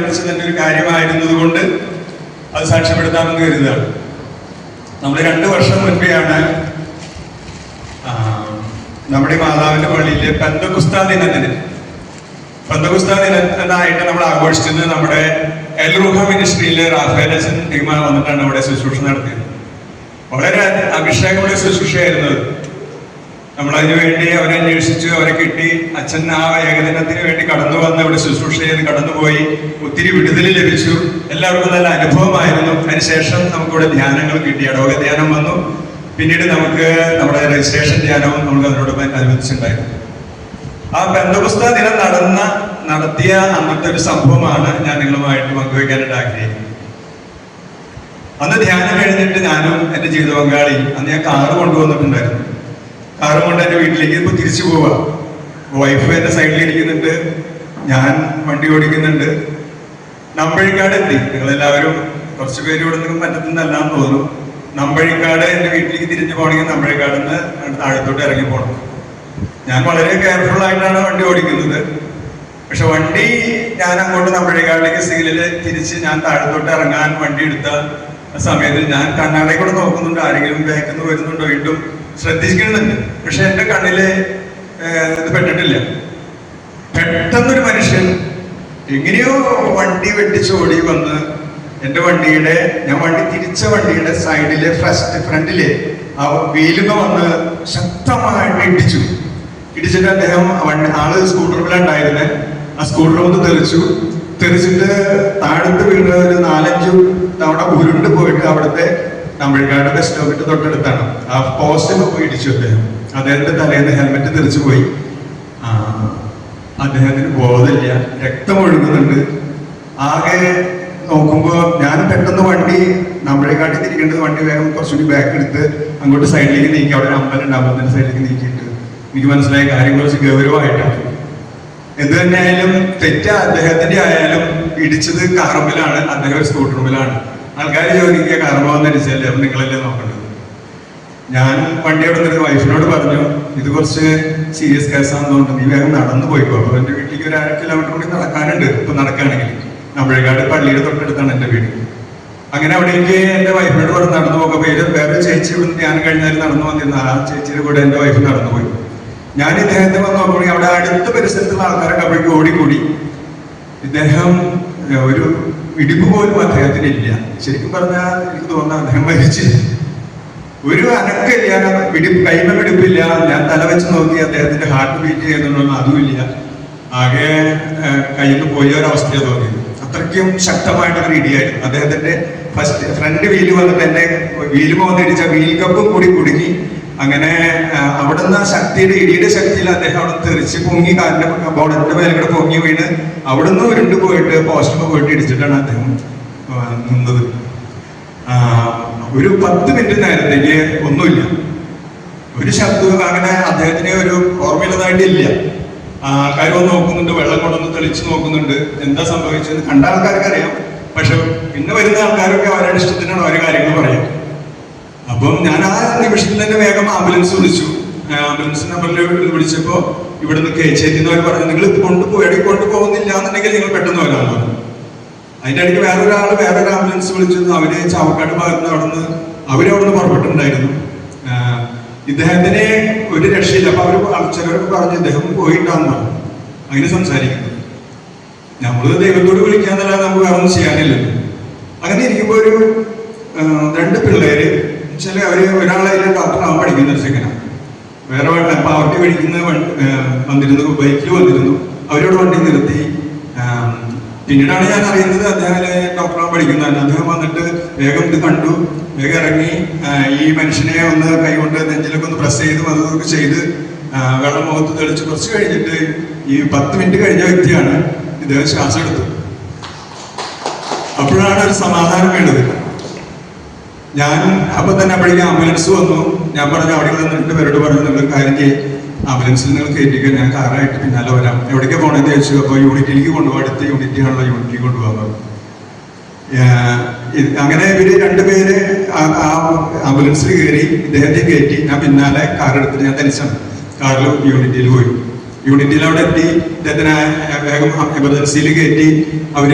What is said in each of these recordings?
അനുബന്ധിച്ച് തന്നെ ഒരു കാര്യമായിരുന്നത് കൊണ്ട് അത് സാക്ഷ്യപ്പെടുത്താമെന്ന് കരുതുകയാണ്. നമ്മൾ രണ്ട് വർഷം മുൻപെയാണ് നമ്മുടെ മാതാവിന്റെ പള്ളിയിലെ പന്തകുസ്താ ദിനത്തിന് പന്തകുസ്താ ദിനത്തിനായിട്ട് നമ്മൾ ആഘോഷിച്ചത് നമ്മുടെ എൽ റുഹ മിനിസ്ട്രിയിലെ റാഫേൽ അച്ഛൻ തീരുമാനം വന്നിട്ടാണ് ഇവിടെ ശുശ്രൂഷ നടത്തിയത്. വളരെ അഭിഷേകമുള്ള ശുശ്രൂഷയായിരുന്നു അത്. നമ്മളതിനു വേണ്ടി അവരെ അന്വേഷിച്ചു അവരെ കിട്ടി. അച്ഛൻ ആ ഏകദിനത്തിന് വേണ്ടി കടന്നു വന്ന് അവിടെ ശുശ്രൂഷ ചെയ്ത് കടന്നുപോയി. ഒത്തിരി വിടുതൽ ലഭിച്ചു. എല്ലാവർക്കും നല്ല അനുഭവമായിരുന്നു. അതിനുശേഷം നമുക്കിവിടെ ധ്യാനങ്ങൾ കിട്ടി. അടോക ധ്യാനം വന്നു. പിന്നീട് നമുക്ക് നമ്മുടെ രജിസ്ട്രേഷൻ ധ്യാനവും നമുക്ക് അതിനോടൊപ്പം അനുവദിച്ചിട്ടുണ്ടായിരുന്നു. ആ ബന്ധപുസ്തക ദിനം നടന്ന നടത്തിയ അന്നത്തെ ഒരു സംഭവമാണ് ഞാൻ നിങ്ങളുമായിട്ട് പങ്കുവയ്ക്കാനായിട്ട് ആഗ്രഹിക്കുന്നത്. അന്ന് ധ്യാനം കഴിഞ്ഞിട്ട് ഞാനും എന്റെ ജീവിത പങ്കാളി അന്ന് ഞാൻ കാറ് കൊണ്ടുവന്നിട്ടുണ്ടായിരുന്നു. കാറ് കൊണ്ട് എന്റെ വീട്ടിലേക്ക് ഇപ്പൊ തിരിച്ചു പോവാ. വൈഫ് എന്റെ സൈഡിൽ ഇരിക്കുന്നുണ്ട്. ഞാൻ വണ്ടി ഓടിക്കുന്നുണ്ട്. നമ്പഴിക്കാട് എത്തി. നിങ്ങളെല്ലാവരും കുറച്ച് പേര് ഇവിടെ നിന്ന് പറ്റത്തുന്നല്ലാന്ന് തോന്നുന്നു. നമ്പഴിക്കാട് എന്റെ വീട്ടിലേക്ക് തിരിഞ്ഞു പോകണമെങ്കിൽ നമ്പഴിക്കാട് നിന്ന് താഴത്തോട്ട് ഇറങ്ങി പോകണം ഞാൻ വളരെ കെയർഫുൾ ആയിട്ടാണ് വണ്ടി ഓടിക്കുന്നത്. പക്ഷെ വണ്ടി ഞാൻ അങ്ങോട്ട് നമ്പഴിക്കാടിലേക്ക് സിഗ്നലിൽ തിരിച്ച് ഞാൻ താഴത്തോട്ട് ഇറങ്ങാൻ വണ്ടി എടുത്ത സമയത്ത് ഞാൻ കണ്ണാടെ കൂടെ നോക്കുന്നുണ്ട്. ആരെങ്കിലും ബാക്കിൽ നിന്ന് വരുന്നുണ്ടോ വീണ്ടും? ശ്രദ്ധിക്കുന്നുണ്ട് പക്ഷെ എന്റെ കണ്ണിൽ ഇത് പെട്ടിട്ടില്ല. പെട്ടെന്നൊരു മനുഷ്യൻ എങ്ങനെയോ വണ്ടി വെട്ടിച്ചോടി വന്ന് എന്റെ വണ്ടിയുടെ ഞാൻ വണ്ടി തിരിച്ച വണ്ടിയുടെ സൈഡിലെ ഫസ്റ്റ് ഫ്രണ്ടിലെ ആ വീലുമ വന്ന് ശക്തമായിട്ട് ഇടിച്ചു. ഇടിച്ചിട്ട് അദ്ദേഹം വണ്ടി ആൾ സ്കൂട്ടറിലുണ്ടായിരുന്നെ ആ സ്കൂട്ടർ ഒന്ന് തെറിച്ചു. തെറിച്ചിട്ട് താഴത്ത് വീണ് ഒരു നാലഞ്ചു തവണ ഉരുണ്ട് പോയിട്ട് അവിടുത്തെ തമിഴ്നാട് ബസ് സ്റ്റോപ്പിന്റെ തൊട്ടടുത്താണ്. ആ പോസ്റ്റിൽ പോയി ഇടിച്ചു അദ്ദേഹം. അദ്ദേഹത്തിന്റെ തലേന്ന് ഹെൽമെറ്റ് തെറിച്ചു പോയി. അദ്ദേഹത്തിന് ബോധമില്ല. രക്തം ഒഴുകുന്നുണ്ട്. ആകെ നോക്കുമ്പോൾ ഞാൻ പെട്ടെന്ന് വണ്ടി നമ്മളെ കാട്ടി തിരിക്കേണ്ടത് വണ്ടി വേഗം കുറച്ചുകൂടി ബാക്ക് എടുത്ത് അങ്ങോട്ട് സൈഡിലേക്ക് നീക്കി. അവിടെ അമ്പലുണ്ട് അമ്പലത്തിന്റെ സൈഡിലേക്ക് നീക്കിയിട്ട്. എനിക്ക് മനസ്സിലായ കാര്യം കുറച്ച് ഗൗരവമായിട്ടാണ്. എന്ത് തന്നെയായാലും തെറ്റ. അദ്ദേഹത്തിന്റെ ആയാലും ഇടിച്ചത് കാറുമ്പിലാണ് അദ്ദേഹം ഒരു ആൾക്കാർ ചോദിക്കുക കർമ്മം ധരിച്ചല്ലേ നിങ്ങളല്ലേ നോക്കേണ്ടത്. ഞാൻ വണ്ടി നിന്ന് വൈഫിനോട് പറഞ്ഞു ഇത് കുറച്ച് സീരിയസ് കേസാണെന്ന് തോന്നുന്നു. നീ വേഗം നടന്നു പോയിക്കോ. അപ്പൊ എന്റെ വീട്ടിലേക്ക് ഒരു അര കിലോമീറ്റർ കൂടി നടക്കാനുണ്ട്. ഇപ്പൊ നടക്കുകയാണെങ്കിൽ നമ്മളെക്കാട് പള്ളിയുടെ തൊട്ടടുത്താണ് എന്റെ വീട്. അങ്ങനെ അവിടേക്ക് എന്റെ വൈഫിനോട് പറഞ്ഞ് നടന്നു പോകുമ്പോൾ വേറെ ചേച്ചി ഇവിടുന്ന് ഞാൻ കഴിഞ്ഞാൽ നടന്നു വന്നിരുന്ന. ആ ചേച്ചിയുടെ കൂടെ എന്റെ വൈഫ് നടന്നു പോയി. ഞാൻ ഇദ്ദേഹത്തെ വന്ന് നോക്കുമ്പോൾ അവിടെ അടുത്ത പരിസരത്തുള്ള ആൾക്കാരൊക്കെ അവിടേക്ക് ഓടിക്കൂടി. ഇദ്ദേഹം ഒരു ഇടിപ്പ് പോലും അദ്ദേഹത്തിന് ഇല്ല ശരിക്കും പറഞ്ഞാൽ എനിക്ക് തോന്നുന്നു അദ്ദേഹം മരിച്ചു. ഒരു അനക്കില്ല പിടി കൈമ പിടിപ്പില്ല. ഞാൻ തല വെച്ച് നോക്കി അദ്ദേഹത്തിന്റെ ഹാർട്ട് ബീറ്റ് ചെയ്യുന്നുണ്ടോ അതുമില്ല. ആകെ കയ്യിൽ നിന്ന് പോയ ഒരവസ്ഥയാണ് തോന്നിയത്. അത്രയ്ക്കും ശക്തമായിട്ടൊരു ഇടിയായിരുന്നു. അദ്ദേഹത്തിന്റെ ഫസ്റ്റ് ഫ്രണ്ട് വീൽ വന്നിട്ട് എന്റെ വീലുമ വന്നിടിച്ച വീൽ കപ്പും കൂടി കുടുങ്ങി. അങ്ങനെ അവിടുന്ന് ശക്തിയുടെ ഇടിയുടെ ശക്തിയിൽ അദ്ദേഹം അവിടെ തെറിച്ച് പൊങ്ങി കാലിന്റെ ബോർഡിന്റെ മേലെ പൊങ്ങി വീണ് അവിടുന്ന് ഉരുണ്ട് പോയിട്ട് പോസ്റ്റിൽ പോയിട്ട് ഇടിച്ചിട്ടാണ് അദ്ദേഹം നിന്നത്. ഒരു പത്ത് മിനിറ്റ് നേരത്തേക്ക് ഒന്നുമില്ല. ഒരു ശബ്ദവും അങ്ങനെ അദ്ദേഹത്തിന് ഒരു ഓർമ്മയില്ലതായിട്ടില്ല ആൾക്കാർ കാര്യം നോക്കുന്നുണ്ട് വെള്ളം കൊണ്ടൊന്ന് തെളിച്ച് നോക്കുന്നുണ്ട്. എന്താ സംഭവിച്ചത് കണ്ട ആൾക്കാർക്ക് അറിയാം പക്ഷെ പിന്നെ വരുന്ന ആൾക്കാരൊക്കെ അവരുടെ ഇഷ്ടത്തിനാണ് ഓരോ കാര്യങ്ങൾ പറയാം അപ്പം ഞാൻ ആ നിമിഷത്തിൽ തന്നെ വേഗം ആംബുലൻസ് വിളിച്ചു. ആംബുലൻസ് നമ്പറിൽ വിളിച്ചപ്പോ ഇവിടുന്ന് അവർ പറഞ്ഞു നിങ്ങൾ കൊണ്ടുപോയി കൊണ്ടുപോകുന്നില്ല എന്നുണ്ടെങ്കിൽ നിങ്ങൾ പെട്ടെന്ന് വരാൻ പറഞ്ഞു. അതിന്റെ ഇടയ്ക്ക് വേറൊരാൾ വേറൊരു ആംബുലൻസ് വിളിച്ചിരുന്നു അവർ ചാവക്കാട് ഭാഗത്ത് നിന്ന് അവിടുന്ന് അവരവിടുന്ന് പുറപ്പെട്ടിട്ടുണ്ടായിരുന്നു. ഇദ്ദേഹത്തിന് ഒരു രക്ഷയില്ല. അപ്പൊ അവർ ചിലരൊക്കെ പറഞ്ഞു ഇദ്ദേഹം പോയിട്ടാന്ന് അങ്ങനെ സംസാരിക്കുന്നു. നമ്മൾ ദൈവത്തോട് വിളിക്കാന്നല്ലാതെ നമുക്ക് വേറെ ഒന്നും ചെയ്യാനില്ല അങ്ങനെ ഇരിക്കുമ്പോ ഒരു രണ്ട് പിള്ളേര് ചില അവർ ഒരാളെ ഡോക്ടറാവാൻ പഠിക്കുന്ന ഒരു സെക്കൻഡാണ് വേറെ അപ്പൊ അവർക്ക് പഠിക്കുന്ന വന്നിരുന്നു ബൈക്കിൽ വന്നിരുന്നു. അവരോട് വണ്ടി നിർത്തി. പിന്നീടാണ് ഞാൻ അറിയുന്നത് അദ്ദേഹം ഡോക്ടറാണ് പഠിക്കുന്നതാണ് അദ്ദേഹം വന്നിട്ട് വേഗം ഇത് കണ്ടു. വേഗം ഇറങ്ങി. ഈ മനുഷ്യനെ ഒന്ന് കൈകൊണ്ട് നെഞ്ചിലൊക്കെ ഒന്ന് പ്രസ് ചെയ്ത് അതൊക്കെ ചെയ്ത് വെള്ളം മുഖത്ത് തെളിച്ച് കുറച്ച് കഴിഞ്ഞിട്ട് ഈ പത്ത് മിനിറ്റ് കഴിഞ്ഞ വ്യക്തിയാണ് ഇദ്ദേഹം ശ്വാസം എടുത്തത്. അപ്പോഴാണ് ഒരു സമാധാനം വേണ്ടത്. ഞാൻ അപ്പൊ തന്നെ അപ്പോഴേക്കും ആംബുലൻസ് വന്നു. ഞാൻ പറഞ്ഞു അവിടെ നിന്നിട്ട് പേരോട് പറഞ്ഞു നിങ്ങൾ കാര്യം ചെയ്യും. ആംബുലൻസിൽ നിങ്ങൾ കയറ്റിക്കുക ഞാൻ കാറായിട്ട് പിന്നാലെ വരാം. എവിടേക്ക് പോകണമെന്ന് ചോദിച്ചു. അപ്പോൾ യൂണിറ്റിലേക്ക് കൊണ്ടുപോകാം. അടുത്ത യൂണിറ്റ് ആണല്ലോ യൂണിറ്റിലേക്ക് കൊണ്ടുപോകാൻ പറഞ്ഞു അങ്ങനെ ഇവർ രണ്ടുപേര് ആ- ആംബുലൻസിൽ കയറി ഇദ്ദേഹത്തെ കയറ്റി. ഞാൻ പിന്നാലെ കാർ എടുത്തിട്ട് ഞാൻ തനിച്ചാണ്. കാറിൽ യൂണിറ്റിയിൽ പോയി. യൂണിറ്റിൽ അവിടെ എത്തി. ഇദ്ദേഹത്തിനെ വേഗം എമർജൻസിയിൽ കയറ്റി. അവർ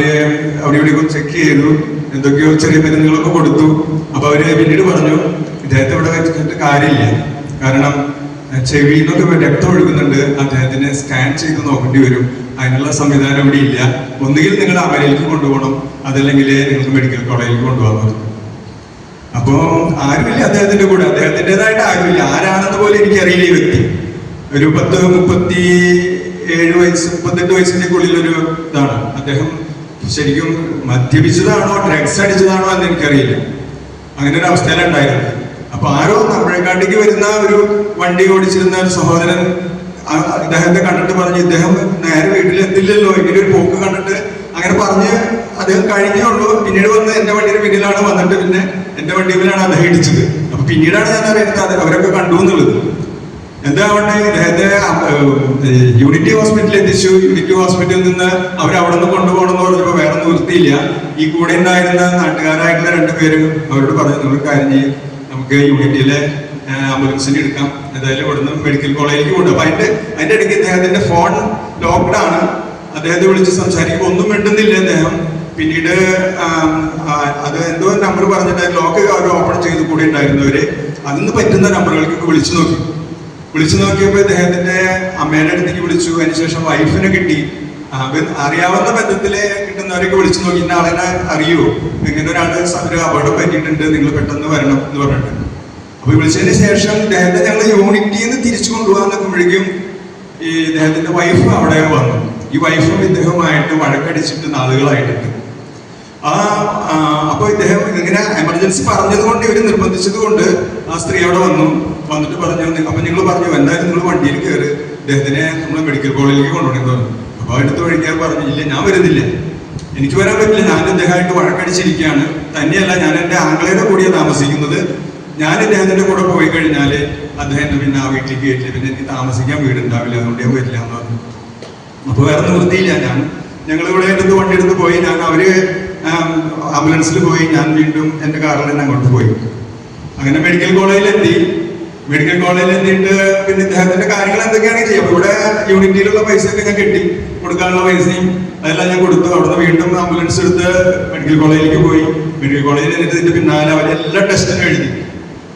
അവിടെ ഇവിടെ ചെക്ക് ചെയ്തു. എന്തൊക്കെയോ ചെറിയ മരുന്നുകളൊക്കെ കൊടുത്തു. അപ്പൊ അവർ പിന്നീട് പറഞ്ഞു ഇദ്ദേഹത്തെ ഇവിടെ വെച്ചിട്ട് കാര്യമില്ല. കാരണം ചെവിയിൽ നിന്നൊക്കെ രക്തം ഒഴുകുന്നുണ്ട്. അദ്ദേഹത്തിനെ സ്കാൻ ചെയ്ത് നോക്കേണ്ടി വരും. അതിനുള്ള സംവിധാനം ഇവിടെ ഇല്ല. ഒന്നുകിൽ നിങ്ങൾ അമരയിലേക്ക് കൊണ്ടുപോകണം. അതല്ലെങ്കിൽ നിങ്ങൾക്ക് മെഡിക്കൽ കോളേജിലേക്ക് കൊണ്ടുപോകാൻ പറ്റും. അപ്പോ ആരുമില്ല അദ്ദേഹത്തിന്റെ കൂടെ. അദ്ദേഹത്തിന്റെതായിട്ട് ആരുമില്ല. ആരാണെന്ന് പോലും എനിക്കറിയില്ല ഈ വ്യക്തി. ഒരു പത്ത് മുപ്പത്തി ഏഴ് വയസ്സ് മുപ്പത്തെട്ട് വയസ്സിന്റെ ഉള്ളിൽ ഒരു ഇതാണ്. അദ്ദേഹം ശരിക്കും മദ്യപിച്ചതാണോ ഡ്രഗ്സ് അടിച്ചതാണോ എന്ന് എനിക്കറിയില്ല. അങ്ങനെ ഒരു അവസ്ഥയിലുണ്ടായിരുന്നത് അപ്പൊ ആരോ തമിഴ്നാട്ടിലേക്ക് വരുന്ന ഒരു വണ്ടി ഓടിച്ചിരുന്ന ഒരു സഹോദരൻ ഇദ്ദേഹത്തെ കണ്ടിട്ട് പറഞ്ഞു ഇദ്ദേഹം നേരെ വീട്ടിലെത്തില്ലല്ലോ ഇങ്ങനെ ഒരു പോക്ക് കണ്ടിട്ട് അങ്ങനെ പറഞ്ഞ് അദ്ദേഹം കഴിഞ്ഞേ ഉള്ളൂ. പിന്നീട് വന്ന് എന്റെ വണ്ടിയുടെ പിന്നിലാണ് വന്നിട്ട് പിന്നെ എന്റെ വണ്ടിയിലാണ് അദ്ദേഹം ഇടിച്ചത്. അപ്പൊ പിന്നീടാണ് ഞാൻ അറിയുന്നത് അവരൊക്കെ കണ്ടു എന്നുള്ളത്. എന്താവട്ടെ ഇദ്ദേഹത്തെ യൂണിറ്റി ഹോസ്പിറ്റലിൽ എത്തിച്ചു. യൂണിറ്റി ഹോസ്പിറ്റലിൽ നിന്ന് അവർ അവിടെ നിന്ന് കൊണ്ടുപോകണമെന്ന് പറഞ്ഞപ്പോ വേറെ നിവൃത്തിയില്ല ഈ കൂടെ ഉണ്ടായിരുന്ന നാട്ടുകാരായിട്ടുള്ള രണ്ടുപേരും അവരോട് പറഞ്ഞു നിങ്ങൾ കാര്യം ചെയ്യും. നമുക്ക് യൂണിറ്റിയിലെ ആംബുലൻസിന് എടുക്കാം. ഏതായാലും ഇവിടുന്ന് മെഡിക്കൽ കോളേജിലേക്ക് കൊണ്ടുപോകും അപ്പൊ അതിന്റെ അതിന്റെ ഇടയ്ക്ക് അദ്ദേഹത്തിന്റെ ഫോൺ ലോക്ക്ഡ് ആണ്. അദ്ദേഹത്തെ വിളിച്ച് സംസാരിക്കുമ്പോൾ ഒന്നും മിണ്ടുന്നില്ല അദ്ദേഹം പിന്നീട് അത് എന്തോ നമ്പർ പറഞ്ഞിട്ട് ലോക്ക് അവർ ഓപ്പൺ ചെയ്ത് കൂടെ ഉണ്ടായിരുന്നവര് അതിന് പറ്റുന്ന നമ്പറുകൾക്ക് വിളിച്ചു നോക്കി. വിളിച്ചു നോക്കിയപ്പോൾ ഇദ്ദേഹത്തിന്റെ അമ്മയുടെ അടുത്തേക്ക് വിളിച്ചു. അതിനുശേഷം വൈഫിനെ കിട്ടി. അറിയാവുന്ന ബന്ധത്തിൽ കിട്ടുന്നവരൊക്കെ വിളിച്ചു നോക്കി ഇന്ന ആളെ അറിയോ? ഇങ്ങനെ ഒരാൾ ഒരു അപകടം പറ്റിയിട്ടുണ്ട് നിങ്ങൾ പെട്ടെന്ന് വരണം എന്ന് പറഞ്ഞിട്ട്. അപ്പൊ വിളിച്ചതിന് ശേഷം ഇദ്ദേഹത്തെ ഞങ്ങൾ യൂണിറ്റിയിൽ നിന്ന് തിരിച്ചു കൊണ്ടുപോകാൻ നിൽക്കുമ്പോഴേക്കും ഈ ഇദ്ദേഹത്തിന്റെ വൈഫ് അവിടെ വന്നു. ഈ വൈഫും ഇദ്ദേഹവുമായിട്ട് വഴക്കടിച്ചിട്ട് നാളുകളായിട്ടുണ്ട്. ആ അപ്പോൾ അപ്പൊ ഇദ്ദേഹം ഇങ്ങനെ എമർജൻസി പറഞ്ഞത് കൊണ്ട് ഇവർ നിർബന്ധിച്ചത് കൊണ്ട് ആ സ്ത്രീ അവിടെ വന്നു. വന്നിട്ട് പറഞ്ഞു "നി- അപ്പൊ നിങ്ങൾ പറഞ്ഞു എന്തായാലും നിങ്ങൾ വണ്ടിയിൽ കയറി ഇദ്ദേഹത്തിനെ നമ്മൾ മെഡിക്കൽ കോളേജിലേക്ക് കൊണ്ടുപോകണമെന്ന് അപ്പൊ അടുത്ത് വഴിക്കാൻ പറഞ്ഞില്ല ഞാൻ വരുന്നില്ല. എനിക്ക് വരാൻ പറ്റില്ല. ഞാൻ ഇദ്ദേഹമായിട്ട് വഴക്കടിച്ചിരിക്കുകയാണ്. തന്നെയല്ല ഞാൻ എന്റെ ആംഗ്ലയുടെ കൂടിയാണ് താമസിക്കുന്നത്. ഞാൻ ഇദ്ദേഹത്തിന്റെ കൂടെ പോയി കഴിഞ്ഞാൽ അദ്ദേഹം പിന്നെ ആ വീട്ടിൽ കയറ്റില്ല പിന്നെ എനിക്ക് താമസിക്കാൻ വീടുണ്ടാവില്ല. അതുകൊണ്ട് ഞാൻ വരില്ല എന്ന് പറഞ്ഞു. അപ്പൊ വേറെ നിവൃത്തിയില്ല ഞാൻ. ഞങ്ങൾ ഇവിടെ എടുത്ത് വണ്ടി എടുത്ത് പോയി. ഞാൻ അവർ ആംബുലൻസിൽ പോയി. ഞാൻ വീണ്ടും എന്റെ കാറിൽ തന്നെ അങ്ങോട്ട് പോയി. അങ്ങനെ മെഡിക്കൽ കോളേജിൽ എത്തി മെഡിക്കൽ കോളേജിൽ എത്തിയിട്ട് പിന്നെ ഇദ്ദേഹത്തിന്റെ കാര്യങ്ങൾ എന്തൊക്കെയാണ് ചെയ്യുക? ഇവിടെ യൂണിറ്റിയിലുള്ള പൈസ ഒക്കെ ഞാൻ കിട്ടി കൊടുക്കാനുള്ള പൈസയും അതെല്ലാം ഞാൻ കൊടുത്തു. അവിടുന്ന് വീണ്ടും ആംബുലൻസ് എടുത്ത് മെഡിക്കൽ കോളേജിലേക്ക് പോയി. മെഡിക്കൽ കോളേജിൽ ഇതിന്റെ പിന്നാലെ എല്ലാ ടെസ്റ്റും കഴിഞ്ഞു.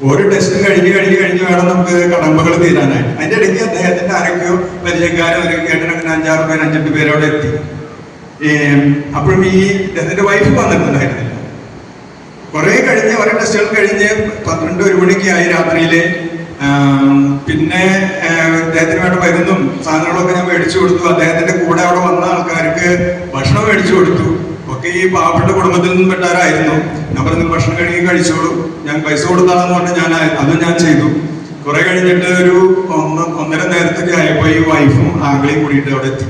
ഓരോ ടെസ്റ്റും കഴിഞ്ഞ് കഴിഞ്ഞ് കഴിഞ്ഞ് വേണം നമുക്ക് കടമ്പകൾ തീരാനായിട്ട്. അതിന്റെ ഇടയ്ക്ക് അദ്ദേഹത്തിന്റെ ആരൊക്കെയോ പരിചയക്കാരോ ഒരു കേട്ടിട്ട് അഞ്ചാറ് പേര് അഞ്ചെട്ട് പേരോടെ എത്തി. അപ്പോഴും ഈ അദ്ദേഹത്തിന്റെ വൈഫ് വന്നിട്ടുണ്ടായിരുന്നില്ല. കുറെ കഴിഞ്ഞ് ഓരോ ടെസ്റ്റുകൾ കഴിഞ്ഞ് പന്ത്രണ്ട് ഒരു മണിക്ക് ആയി രാത്രിയിൽ പിന്നെ അദ്ദേഹത്തിന് വേണ്ട മരുന്നും സാധനങ്ങളൊക്കെ ഞാൻ മേടിച്ചു കൊടുത്തു. അദ്ദേഹത്തിന്റെ കൂടെ അവിടെ വന്ന ആൾക്കാർക്ക് ഭക്ഷണം മേടിച്ചു കൊടുത്തു. ഒക്കെ ഈ പാവപ്പെട്ട കുടുംബത്തിൽ നിന്നും പെട്ടവരായിരുന്നു. ഞാൻ പറഞ്ഞു ഭക്ഷണം കഴുകി കഴിച്ചോളൂ. ഞാൻ പൈസ കൊടുത്താണെന്ന് പറഞ്ഞ് ഞാൻ അതും ഞാൻ ചെയ്തു. കുറെ കഴിഞ്ഞിട്ട് ഒരു ഒന്ന് ഒന്നര നേരത്തൊക്കെ ആയപ്പോ ഈ വൈഫും ആംഗിളിയും കൂടിയിട്ട് അവിടെ എത്തി.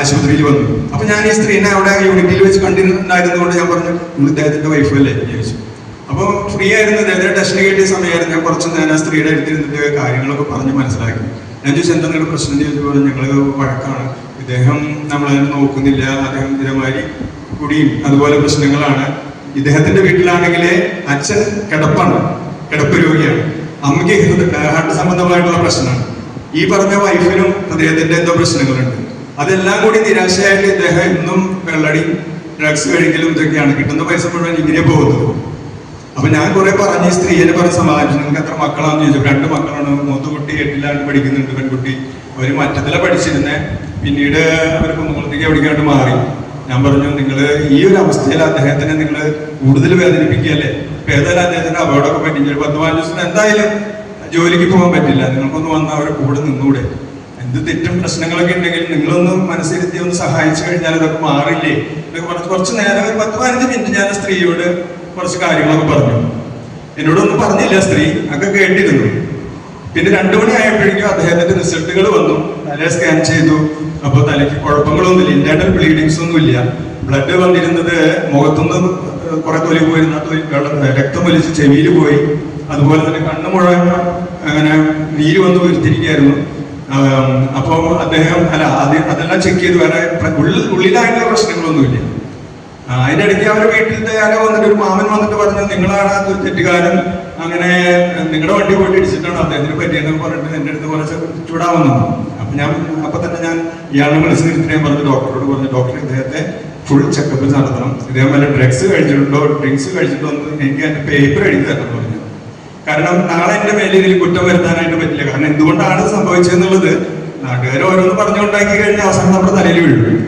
ആശുപത്രിയിൽ വന്നു. അപ്പൊ ഞാൻ ഈ സ്ത്രീനെ അവിടെ യൂണിറ്റിൽ വെച്ച് കണ്ടിരുന്നായിരുന്നുകൊണ്ട് ഞാൻ പറഞ്ഞു നിങ്ങൾ ഇദ്ദേഹത്തിന്റെ വൈഫ് അല്ലേ? ചോദിച്ചു. അപ്പൊ ഫ്രീ ആയിരുന്നു. നേരെ ടെസ്റ്റിന് കിട്ടിയ സമയമായിരുന്നു. ഞാൻ കുറച്ച് നേരം ആ സ്ത്രീയുടെ അടുത്തിരുന്നിട്ട് കാര്യങ്ങളൊക്കെ പറഞ്ഞ് മനസ്സിലാക്കി. ഞാൻ ചോദിച്ചു എന്താ നിങ്ങളുടെ പ്രശ്നം? എന്ന് ചോദിച്ചപ്പോൾ ഞങ്ങൾ വഴക്കാണ്. ഇദ്ദേഹം നമ്മളതിനെ നോക്കുന്നില്ല. അദ്ദേഹം ഇതേമാതിരി കുടിയും അതുപോലെ പ്രശ്നങ്ങളാണ്. ഇദ്ദേഹത്തിന്റെ വീട്ടിലാണെങ്കിൽ അച്ഛൻ കിടപ്പാണ്. കിടപ്പ് രോഗിയാണ്. അമ്മയ്ക്ക് ഹാർട്ട് സംബന്ധമായിട്ടുള്ള പ്രശ്നമാണ്. ഈ പറഞ്ഞ വൈഫിനും അദ്ദേഹത്തിന്റെ എന്തോ പ്രശ്നങ്ങളുണ്ട്. അതെല്ലാം കൂടി നിരാശയായിട്ട് ഇദ്ദേഹം ഇന്നും വെള്ളടി ഡ്രഗ്സ് കഴിക്കലും ഇതൊക്കെയാണ്. കിട്ടുന്ന പൈസ മുഴുവൻ ഇങ്ങനെ പോകുന്നത്. അപ്പൊ ഞാൻ കുറെ പറഞ്ഞ് സ്ത്രീയെ പറഞ്ഞ് സമാധാനിച്ചു. നിങ്ങൾക്ക് എത്ര മക്കളാന്ന് ചോദിച്ചു. രണ്ട് മക്കളാണ്. മൂത്ത കുട്ടി എട്ടിലാണ് പഠിക്കുന്നുണ്ട് പെൺകുട്ടി. അവർ മറ്റത്തില പഠിച്ചിരുന്നേ. പിന്നീട് അവർ കുന്നുകുളത്തേക്ക് എവിടേക്കാണ്ട് മാറി. ഞാൻ പറഞ്ഞു നിങ്ങൾ ഈ ഒരു അവസ്ഥയിൽ അദ്ദേഹത്തിനെ നിങ്ങൾ കൂടുതൽ വേദനിപ്പിക്കുകയല്ലേ? ഇപ്പൊ ഏതായാലും അദ്ദേഹത്തിന്റെ അപകടമൊക്കെ പറ്റി ഒരു പത്ത് പതിനഞ്ച് ദിവസം എന്തായാലും ജോലിക്ക് പോകാൻ പറ്റില്ല. നിങ്ങൾക്കൊന്ന് വന്ന് അവരെ കൂടെ നിന്നൂടെ. എന്ത് തെറ്റും പ്രശ്നങ്ങളൊക്കെ ഉണ്ടെങ്കിൽ നിങ്ങളൊന്ന് മനസ്സിരുത്തി ഒന്ന് സഹായിച്ചു കഴിഞ്ഞാൽ ഇതൊക്കെ മാറില്ലേ? കുറച്ച് നേരം ഒരു പത്ത് പതിനഞ്ച് മിനിറ്റ് ഞാൻ സ്ത്രീയോട് കുറച്ച് കാര്യങ്ങളൊക്കെ പറഞ്ഞു. എന്നോടൊന്നും പറഞ്ഞില്ല സ്ത്രീ ഒക്കെ കേട്ടിരുന്നു. പിന്നെ രണ്ടു മണി ആയപ്പോഴേക്കും അദ്ദേഹത്തിന്റെ റിസൾട്ടുകൾ വന്നു. തല സ്കാൻ ചെയ്തു. അപ്പൊ തലയ്ക്ക് കുഴപ്പങ്ങളൊന്നുമില്ല. ഇന്റേണൽ ബ്ലീഡിങ്സ് ഒന്നും ഇല്ല ബ്ലഡ് വന്നിരുന്നത് മുഖത്തുനിന്ന് കുറെ തൊലി പോയിരുന്ന രക്തം വലിച്ച് ചെവിയിൽ പോയി. അതുപോലെ തന്നെ കണ്ണ് മുഴുവൻ അങ്ങനെ നീര് വന്ന് വീർത്തിരിക്കുകയായിരുന്നു. അപ്പോൾ അദ്ദേഹം അല്ല അത് അതെല്ലാം ചെക്ക് ചെയ്ത്. വേറെ ഉള്ളിലായിട്ടുള്ള പ്രശ്നങ്ങളൊന്നുമില്ല. അതിന്റെ ഇടയ്ക്ക് അവരുടെ വീട്ടിലത്തെ ആരോ വന്നിട്ട് ഒരു മാമൻ വന്നിട്ട് പറഞ്ഞു നിങ്ങളാണ് ഒരു തെറ്റുകാരൻ. അങ്ങനെ നിങ്ങളുടെ വണ്ടി പോയിട്ട് ഇടിച്ചിട്ടാണ് അദ്ദേഹത്തിന് പറ്റിയെന്ന് പറഞ്ഞിട്ട് എന്റെ അടുത്ത് കുറച്ച് ചൂടാവുന്നു. അപ്പൊ ഞാൻ അപ്പൊ തന്നെ ഞാൻ ഇയാളെ വിളിച്ച് നിർത്തി പറഞ്ഞു ഡോക്ടറോട് പറഞ്ഞു ഡോക്ടർ ഇദ്ദേഹത്തെ ഫുൾ ചെക്കപ്പ് നടത്തണം. വല്ല ഡ്രഗ്സ് കഴിച്ചിട്ടുണ്ടോ? ഡ്രിങ്ക്സ് കഴിച്ചിട്ടുണ്ടോ? എന്ന് എനിക്ക് അതിന്റെ പേപ്പർ എഴുതി തരണം പറഞ്ഞു. കാരണം നാളെ എന്റെ മേലെ ഇതിൽ കുറ്റം വരുത്താനായിട്ട് പറ്റില്ല. കാരണം എന്തുകൊണ്ടാണ് സംഭവിച്ചെന്നുള്ളത് നാട്ടുകാർ ഓരോന്ന് പറഞ്ഞുണ്ടാക്കി കഴിഞ്ഞാൽ അവസാനം നമ്മുടെ തലയിൽ വീഴും.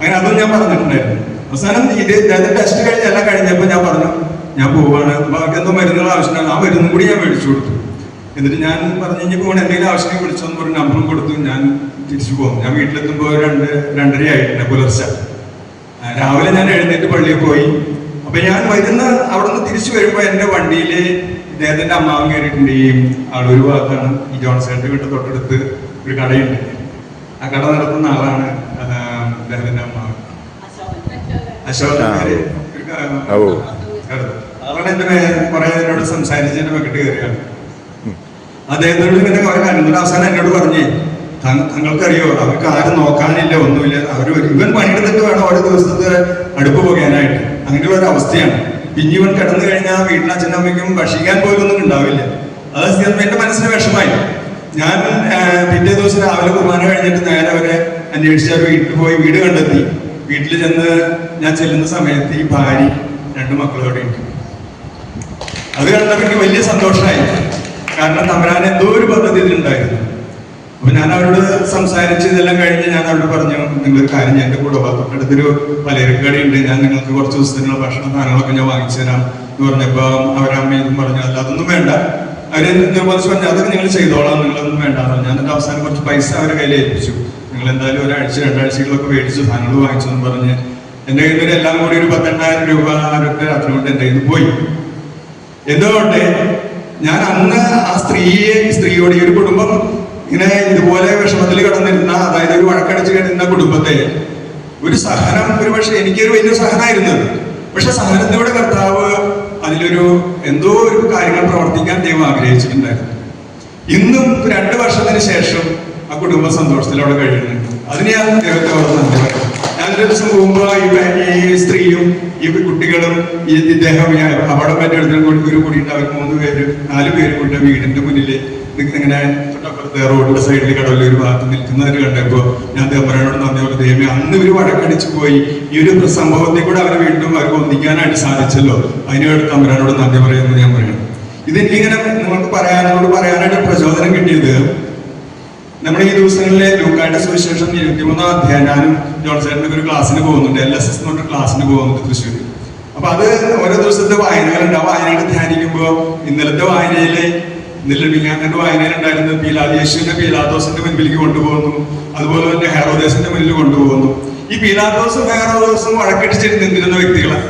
അങ്ങനെ അതും ഞാൻ പറഞ്ഞിട്ടുണ്ടായിരുന്നു. അവസാനം ഇത് ഇതിന്റെ ടെസ്റ്റ് കഴിഞ്ഞ് എല്ലാം കഴിഞ്ഞപ്പോൾ ഞാൻ പറഞ്ഞു ഞാൻ പോവാണ്. ബാക്കി എന്തോ മരുന്നുകൾ ആവശ്യമാണ് ആ മരുന്നും കൂടി ഞാൻ മേടിച്ചു കൊടുത്തു. എന്നിട്ട് ഞാൻ പറഞ്ഞു കഴിഞ്ഞപ്പോൾ പോകണം എന്തെങ്കിലും ആവശ്യമെങ്കിൽ വിളിച്ചോന്ന് പറഞ്ഞ് നമ്പറും കൊടുത്തു. ഞാൻ തിരിച്ചു പോകും ഞാൻ വീട്ടിലെത്തുമ്പോൾ രണ്ട് രണ്ടര ആയിട്ടുണ്ട് പുലർച്ചെ. രാവിലെ ഞാൻ എഴുന്നേറ്റ് പള്ളിയിൽ പോയി. അപ്പൊ ഞാൻ വരുന്ന അവിടെ നിന്ന് തിരിച്ചു വരുമ്പോ എന്റെ വണ്ടിയിൽ ഇദ്ദേഹത്തിന്റെ അമ്മാവൻ കയറിയിട്ടുണ്ട് ഈ ആളൊരു ഭാഗത്താണ് ഈ ജോൺസേന്റെ വീട്ടിൽ തൊട്ടടുത്ത് ഒരു കടയുണ്ട്. ആ കട നടത്തുന്ന ആളാണ് ഇദ്ദേഹത്തിന്റെ ഇദ്ദേഹത്തിന്റെ അമ്മാവൻ അശോകൻ ആ. പേര് ഒരു ക- ഓ. എന്നോട് കയറിയാണ്. അദ്ദേഹത്തോട് ഇങ്ങനെ കുറെ കാര്യങ്ങൾ അവസാനം എന്നോട് പറഞ്ഞേ തങ്ങൾക്കറിയോ അവർക്ക് ആരും നോക്കാനില്ല ഒന്നുമില്ല. അവർ ഇവൻ പണിയെടുത്തിട്ട് വേണം ഓരോ ദിവസത്തെ അടുപ്പ് പോകാനായിട്ട് അങ്ങനെയുള്ള ഒരു അവസ്ഥയാണ്. പിന്നെ ഇവൻ കിടന്നു കഴിഞ്ഞാൽ വീട്ടിൽ അച്ഛനും അമ്മയ്ക്കും ഭക്ഷിക്കാൻ പോലും ഒന്നും ഉണ്ടാവില്ല. അത് എന്റെ മനസ്സിന് വിഷമായി. ഞാൻ പിറ്റേ ദിവസം രാവിലെ കുർബാന കഴിഞ്ഞിട്ട് നേരെ അവരെ അന്വേഷിച്ച വീട്ടിൽ പോയി വീട് കണ്ടെത്തി. വീട്ടിൽ ചെന്ന് ഞാൻ ചെല്ലുന്ന സമയത്ത് ഈ ഭാര്യ രണ്ട് മക്കളോടെ ഉണ്ട്. അത് കണ്ടപ്പോൾ എനിക്ക് വലിയ സന്തോഷമായി. കാരണം തമ്പരാൻ എന്തോ ഒരു പദ്ധതി ഇതിലുണ്ടായിരുന്നു അപ്പൊ ഞാൻ അവരോട് സംസാരിച്ച് ഇതെല്ലാം കഴിഞ്ഞ് ഞാൻ അവരോട് പറഞ്ഞു നിങ്ങളൊരു കാര്യം ഞാൻ എന്റെ കൂടെ. തൊട്ടടുത്തൊരു പലചരക്കടി ഉണ്ട്. ഞാൻ നിങ്ങൾക്ക് കുറച്ച് ദിവസത്തിനുള്ള ഭക്ഷണ സാധനങ്ങളൊക്കെ ഞാൻ വാങ്ങിച്ചു തരാം. എന്ന് പറഞ്ഞപ്പോ അവരമ്മയും പറഞ്ഞു അല്ല അതൊന്നും വേണ്ട. അവർ നിർബന്ധിച്ച് പറഞ്ഞു അതൊക്കെ നിങ്ങൾ ചെയ്തോളാം നിങ്ങളൊന്നും വേണ്ട. ഞാൻ എന്റെ അവസാനം കുറച്ച് പൈസ അവരുടെ കയ്യിൽ ഏൽപ്പിച്ചു. നിങ്ങൾ എന്തായാലും ഒരാഴ്ച രണ്ടാഴ്ചകളൊക്കെ മേടിച്ച് സാധനങ്ങൾ വാങ്ങിച്ചു എന്ന് പറഞ്ഞ് എന്റെ കയ്യിൽ നിന്ന് എല്ലാം കൂടി ഒരു പത്തെണ്ണായിരം രൂപ അവരുടെ രാത്രി കൊണ്ട് കയ്യിൽ പോയി. എന്തുകൊണ്ട്? ഞാൻ അന്ന് ആ സ്ത്രീയെ സ്ത്രീയോട് ഈ ഒരു കുടുംബം ഇങ്ങനെ ഇതുപോലെ വിഷമത്തിൽ കിടന്നിരുന്ന അതായത് ഒരു വഴക്കടിച്ച് കിടന്ന കുടുംബത്തെ ഒരു സഹനം ഒരു പക്ഷെ എനിക്കൊരു വലിയ സഹനമായിരുന്നു. പക്ഷെ സഹനത്തിലൂടെ കർത്താവ് അതിലൊരു എന്തോ ഒരു കാര്യങ്ങൾ പ്രവർത്തിക്കാൻ ദൈവം ആഗ്രഹിച്ചിട്ടുണ്ടായിരുന്നു. ഇന്നും രണ്ട് വർഷത്തിന് ശേഷം ആ കുടുംബ സന്തോഷത്തിലൂടെ കഴിയുന്നുണ്ട് അതിന് ഞാൻ ദൈവത്തെ നന്ദി ഞാൻ ഒരു ദിവസം പോകുമ്പോ ഈ സ്ത്രീയും ഈ കുട്ടികളും ഈ ഇദ്ദേഹം അവിടെ മറ്റേ കൂടി ഒരു കൂടിയിട്ട് അവർ മൂന്ന് പേര് നാല് പേര് കൊണ്ട് വീടിന്റെ മുന്നിൽ ഇങ്ങനെ തൊട്ടപ്പുറത്തെ റോഡിന്റെ സൈഡിൽ കടലിൽ ഒരു ഭാഗത്ത് നിൽക്കുന്നവർ കണ്ടപ്പോ ഞാൻ ദേവനോട് നന്ദി പറഞ്ഞു ദൈവമേ അന്ന് ഇവർ വഴക്കടിച്ചു പോയി. ഈ ഒരു സംഭവത്തിൽ കൂടെ അവരെ വീണ്ടും അവർക്ക് ഒന്നിക്കാനായിട്ട് സാധിച്ചല്ലോ. അതിനോട് തമ്പരാനോട് നന്ദി പറയുന്നത് ഞാൻ പറയണം. ഇതെനിക്കിങ്ങനെ നിങ്ങൾക്ക് പറയാനോട് പറയാനായിട്ട് പ്രചോദനം കിട്ടിയത് നമ്മുടെ ഈ ദിവസങ്ങളിലെ ലൂക്കായിട്ട് സുവിശേഷം ഇരുപത്തിമൂന്നാം അധ്യായം ഞാനും ജോൺസേട്ടന്റെ ഒരു ക്ലാസ്സിന് പോകുന്നുണ്ട്. എൽ എസ് എസ് എന്ന് ക്ലാസ്സിന് പോകുന്നുണ്ട് തൃശ്ശൂർ അപ്പൊ അത് ഓരോ ദിവസത്തെ വായനകളുണ്ട്. ആ വായനകൾ ധ്യാനിക്കുമ്പോൾ ഇന്നലത്തെ വായനയിലെ ഇന്നലെ മിഞ്ഞാന്റെ വായനയിലുണ്ടായിരുന്നത് പീലാദ് യേശുവിനെ പീലാദോസിന്റെ മുൻപിലേക്ക് കൊണ്ടുപോകുന്നു. അതുപോലെ തന്നെ ഹെറോദേശിന്റെ മുന്നിൽ കൊണ്ടുപോകുന്നു. ഈ പീലാദോസും ഹെറോദോസും വഴക്കിട്ടിച്ചിട്ട് നിന്നിരുന്ന വ്യക്തികളാണ്.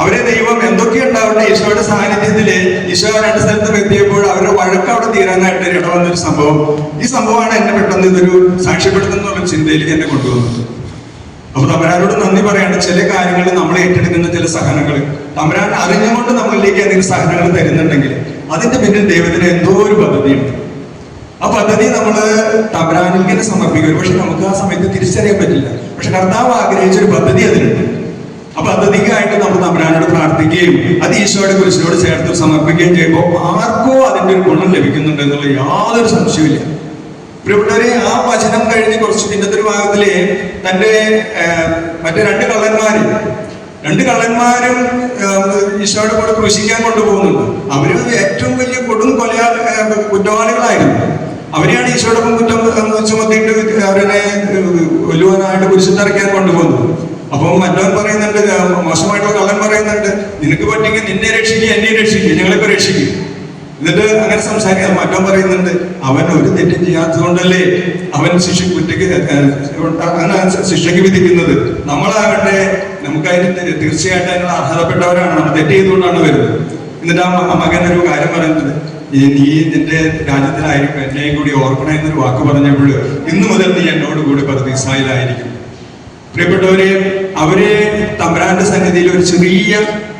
അവരെ ദൈവം എന്തൊക്കെ ഉണ്ടാവട്ടെ ഈശോയുടെ സാന്നിധ്യത്തിൽ ഈശോ രണ്ട് സ്ഥലത്ത് എത്തിയപ്പോൾ അവരുടെ വഴക്ക് അവിടെ തീരാനായിട്ട് ഇടവന്ന ഒരു സംഭവം. ഈ സംഭവമാണ് എന്നെ പെട്ടെന്ന് ഇതൊരു സാക്ഷ്യപ്പെടുത്തുന്ന ഒരു ചിന്തയിലേക്ക് എന്നെ കൊണ്ടുവന്നത്. അപ്പൊ തമ്പരാനോട് നന്ദി പറയാണ് ചില കാര്യങ്ങൾ നമ്മൾ ഏറ്റെടുക്കുന്ന ചില സഹനങ്ങൾ. തമ്പരാൻ അറിഞ്ഞുകൊണ്ട് നമ്മളിലേക്ക് എന്തെങ്കിലും സഹനങ്ങൾ തരുന്നുണ്ടെങ്കിൽ അതിന്റെ പിന്നിൽ ദൈവത്തിന് എന്തോ ഒരു പദ്ധതിയുണ്ട്. ആ പദ്ധതി നമ്മൾ ഇങ്ങനെ സമർപ്പിക്കും. പക്ഷെ നമുക്ക് ആ സമയത്ത് തിരിച്ചറിയാൻ പറ്റില്ല. പക്ഷെ കർത്താവ് ആഗ്രഹിച്ച ഒരു പദ്ധതി അതിലുണ്ട്. ആ അതധികമായിട്ട് നമ്മൾ തമ്പുരാനോട് പ്രാർത്ഥിക്കുകയും അത് ഈശോയുടെ കുരിശിനോട് ചേർത്ത് സമർപ്പിക്കുകയും ചെയ്യുമ്പോൾ ആർക്കോ അതിന്റെ ഒരു ഗുണം ലഭിക്കുന്നുണ്ട് എന്നുള്ള യാതൊരു സംശയമില്ല പ്രിയപ്പെട്ടവരെ ആ വചനം കഴിഞ്ഞ് കുറച്ച് പിന്നത്തെ ഒരു ഭാഗത്തിൽ തന്റെ മറ്റേ രണ്ട് കള്ളന്മാര് രണ്ട് കള്ളന്മാരും ഈശോയുടെ കൂടെ ക്രൂശിക്കാൻ കൊണ്ടുപോകുന്നുണ്ട് അവർ ഏറ്റവും വലിയ കൊടും കൊല കുറ്റവാളികളായിരുന്നു അവരെയാണ് ഈശോയുടെ കുറ്റം ചുമത്തിയിട്ട് അവരെ കൊല്ലുവാനായിട്ട് കുരിശിത്തറയ്ക്കാൻ കൊണ്ടുപോകുന്നത് അപ്പൊ മറ്റവൻ പറയുന്നുണ്ട് മോശമായിട്ടുള്ള കള്ളൻ പറയുന്നുണ്ട് നിനക്ക് പറ്റിയെങ്കിൽ നിന്നെ രക്ഷിക്കുക എന്നെ രക്ഷിക്കുക ഞങ്ങളിപ്പോ രക്ഷിക്കും. എന്നിട്ട് അങ്ങനെ സംസാരിക്കാം മറ്റവൻ പറയുന്നുണ്ട് അവൻ ഒരു തെറ്റും ചെയ്യാത്തതുകൊണ്ടല്ലേ അവൻ ശിക്ഷ കുറ്റയ്ക്ക് അങ്ങനെ ശിക്ഷയ്ക്ക് വിധിക്കുന്നത്. നമ്മളാകട്ടെ നമുക്ക് അതിന് തീർച്ചയായിട്ടും അതിനുള്ള അർഹതപ്പെട്ടവരാണ്. നമ്മൾ തെറ്റ് ചെയ്തുകൊണ്ടാണ് വരുന്നത്. എന്നിട്ട് ആ മകൻ ഒരു കാര്യം പറയുന്നത് നീ നിന്റെ രാജ്യത്തിലായിരിക്കും എന്നെയും കൂടി ഓർക്കണേ എന്നൊരു വാക്ക് പറഞ്ഞപ്പോൾ ഇന്നു മുതൽ നീ എന്നോട് കൂടി പരദീസായിലായിരിക്കും പ്രിയപ്പെട്ടവരെ അവരെ തമ്പരാന്റെ സന്നിധിയിൽ ഒരു ചെറിയ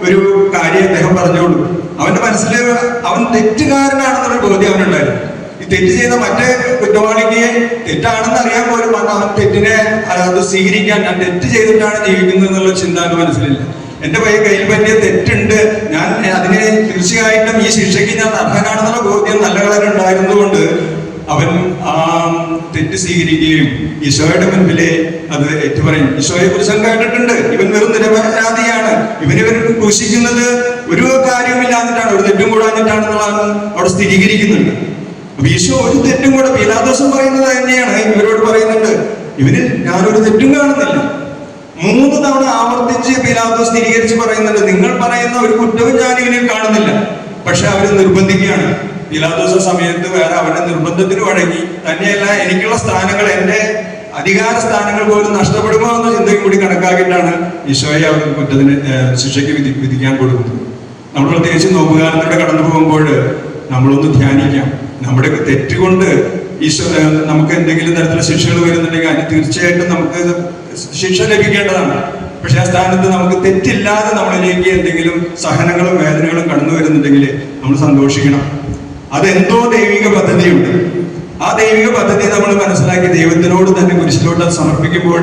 ഒരു കാര്യം അദ്ദേഹം പറഞ്ഞോളൂ. അവന്റെ മനസ്സിൽ അവൻ തെറ്റുകാരനാണെന്നൊരു ബോധ്യം അവനുണ്ടായിരുന്നു. ഈ തെറ്റ് ചെയ്ത മറ്റേ കുറ്റവാളിക്ക് തെറ്റാണെന്ന് അറിയാൻ പോലും വന്ന അവൻ തെറ്റിനെ അത് സ്വീകരിക്കാൻ ഞാൻ തെറ്റ് ചെയ്തിട്ടാണ് ജീവിക്കുന്നത് എന്നുള്ള ചിന്ത അവന്റെ മനസ്സിലില്ല. എന്റെ പയ്യ കയ്യിൽ പറ്റിയ തെറ്റുണ്ട്. ഞാൻ അതിനെ തീർച്ചയായിട്ടും ഈ ശിക്ഷയ്ക്ക് ഞാൻ അർഹനാണെന്നുള്ള ബോധ്യം നല്ല കളർ ഉണ്ടായിരുന്നുകൊണ്ട് അവൻ ആ തെറ്റ് സ്വീകരിക്കുകയും ഈശോയുടെ മുൻപിലെ അത് ഏറ്റുപറയും. ഈശോയെ കുറിച്ച് കേട്ടിട്ടുണ്ട്. ഇവൻ വെറും നിരപരാധിയാണ്. ഇവനിവൻ ക്രൂശിക്കുന്നത് ഒരു കാര്യമില്ലാന്നിട്ടാണ് ഒരു തെറ്റും കൂടാഞ്ഞിട്ടാണെന്നുള്ളതാണ് അവിടെ സ്ഥിരീകരിക്കുന്നുണ്ട്. അപ്പൊ ഈശോ ഒരു തെറ്റും കൂടെ പീലാദോസം പറയുന്നത് തന്നെയാണ്. ഇവരോട് പറയുന്നുണ്ട് ഇവന് ഞാനൊരു തെറ്റും കാണുന്നില്ല. മൂന്ന് തവണ ആവർത്തിച്ച് പീലാദോസ് സ്ഥിരീകരിച്ച് പറയുന്നുണ്ട് നിങ്ങൾ പറയുന്ന ഒരു കുറ്റവും ഞാൻ ഇവനിൽ കാണുന്നില്ല. പക്ഷെ അവർ നിർബന്ധിക്കുകയാണ്. പീലാദോസ സമയത്ത് വേറെ അവരുടെ നിർബന്ധത്തിന് വഴങ്ങി. തന്നെയല്ല എനിക്കുള്ള സ്ഥാനങ്ങൾ എന്റെ അധികാര സ്ഥാനങ്ങൾ പോലും നഷ്ടപ്പെടുമോ എന്ന ചിന്തയും കൂടി കണക്കാക്കിയിട്ടാണ് ഈശോയെ അവർ കുറ്റത്തിന് ശിക്ഷയ്ക്ക് വിധി വിധിക്കാൻ കൊടുക്കുന്നത്. നമ്മൾ പ്രത്യേകിച്ച് നോമ്പുകാലത്തിലൂടെ കടന്നു പോകുമ്പോൾ നമ്മളൊന്ന് ധ്യാനിക്കാം. നമ്മുടെ തെറ്റുകൊണ്ട് ഈശോ നമുക്ക് എന്തെങ്കിലും തരത്തിലുള്ള ശിക്ഷകൾ വരുന്നുണ്ടെങ്കിൽ അതിന് തീർച്ചയായിട്ടും നമുക്ക് ശിക്ഷ ലഭിക്കേണ്ടതാണ്. പക്ഷെ ആ സ്ഥാനത്ത് നമുക്ക് തെറ്റില്ലാതെ നമ്മളിലേക്ക് എന്തെങ്കിലും സഹനങ്ങളും വേദനകളും കടന്നു വരുന്നുണ്ടെങ്കിൽ നമ്മൾ സന്തോഷിക്കണം. അതെന്തോ ദൈവിക പദ്ധതിയുണ്ട്. ആ ദൈവിക പദ്ധതി നമ്മൾ മനസ്സിലാക്കി ദൈവത്തിനോട് തന്നെ കുരിശിലോട്ട് സമർപ്പിക്കുമ്പോൾ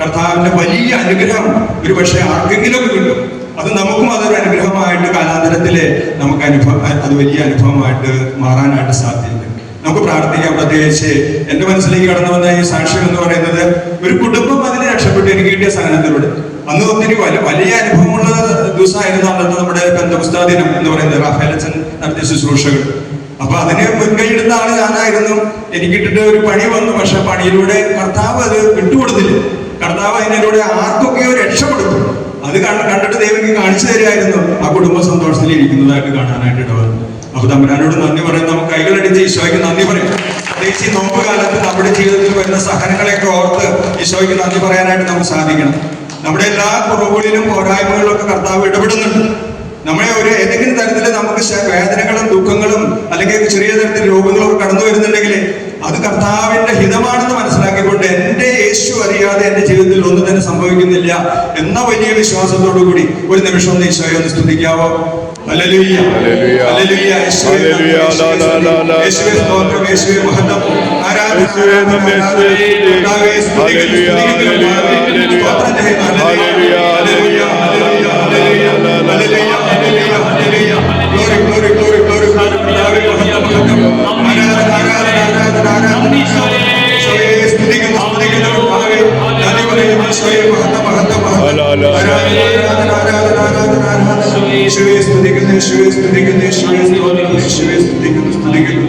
കർത്താവിന്റെ വലിയ അനുഗ്രഹം ഒരു പക്ഷേ ആർക്കെങ്കിലും കിട്ടും. അത് നമുക്കും അതൊരു അനുഗ്രഹമായിട്ട് കാലാന്തരത്തിൽ നമുക്ക് അനുഭവം അത് വലിയ അനുഭവമായിട്ട് മാറാനായിട്ട് സാധ്യതയുണ്ട്. നമുക്ക് പ്രാർത്ഥിക്കാം പ്രത്യേകിച്ച് എന്റെ മനസ്സിലേക്ക് കടന്നു വന്ന ഈ സാക്ഷ്യം എന്ന് പറയുന്നത് ഒരു കുടുംബം അതിന് രക്ഷപ്പെട്ടു. എനിക്ക് കിട്ടിയ സഹനത്തിലൂടെ അന്ന് ഒത്തിരി വലിയ അനുഭവമുള്ള ദിവസമായിരുന്നു അന്നത്തെ നമ്മുടെ ബന്ധപുസ്താദിനം എന്ന് പറയുന്നത്. റാഫേലച്ചൻ നടത്തിയ ശുശ്രൂഷകൾ. അപ്പൊ അതിനെ മുൻകൈ എടുത്ത ആൾ ഞാനായിരുന്നു. എനിക്കിട്ടിട്ട് ഒരു പണി വന്നു. പക്ഷെ പണിയിലൂടെ കർത്താവ് അത് വിട്ടുകൊടുത്തില്ല. കർത്താവ് അതിനിലൂടെ ആർക്കൊക്കെയോ രക്ഷപ്പെടുത്തും. അത് കണ്ട് കണ്ടിട്ട് ദൈവം കാണിച്ചു തരികയായിരുന്നു. ആ കുടുംബ സന്തോഷത്തിൽ ഇരിക്കുന്നതായിട്ട് കാണാനായിട്ട് ഇടവന്നു. അപ്പൊ തമ്പുരാനോട് നന്ദി പറയാം. നമുക്ക് കൈകളടിച്ച് ഈശോയ്ക്ക് നന്ദി പറയാം. പ്രത്യേകിച്ച് ഈ നോമ്പ് കാലത്ത് നമ്മുടെ ജീവിതത്തിൽ വരുന്ന സഹനങ്ങളെയൊക്കെ ഓർത്ത് ഈശോയ്ക്ക് നന്ദി പറയാനായിട്ട് നമുക്ക് സാധിക്കണം. നമ്മുടെ എല്ലാ കുറവുകളിലും പോരായ്മകളിലും ഒക്കെ കർത്താവ് ഇടപെടുന്നുണ്ട്. നമ്മളെ ഒരു ഏതെങ്കിലും തരത്തിൽ നമുക്ക് വേദനകളും ദുഃഖങ്ങളും അല്ലെങ്കിൽ ചെറിയ തരത്തിൽ രോഗങ്ങളും കടന്നു വരുന്നുണ്ടെങ്കിൽ അത് കർത്താവിന്റെ ഹിതമാണെന്ന് മനസ്സിലാക്കിക്കൊണ്ട് എന്റെ യേശു അറിയാതെ എന്റെ ജീവിതത്തിൽ ഒന്നും തന്നെ സംഭവിക്കുന്നില്ല എന്ന വലിയ വിശ്വാസത്തോടു കൂടി ഒരു നിമിഷം ഒന്ന് ഈശോയെ ഒന്ന് സ്തുതിക്കാവോ? ഹല്ലേലൂയ. Glory, glory. കർത്താവേ, മഹത്വം, മഹത്വം. ആരാധന, ആരാധന, ആരാധന, ആരാധന. ഈശോയെ സ്തുതിക്കുന്നു, സ്തുതിക്കുന്നു, കർത്താവേ. നന്ദി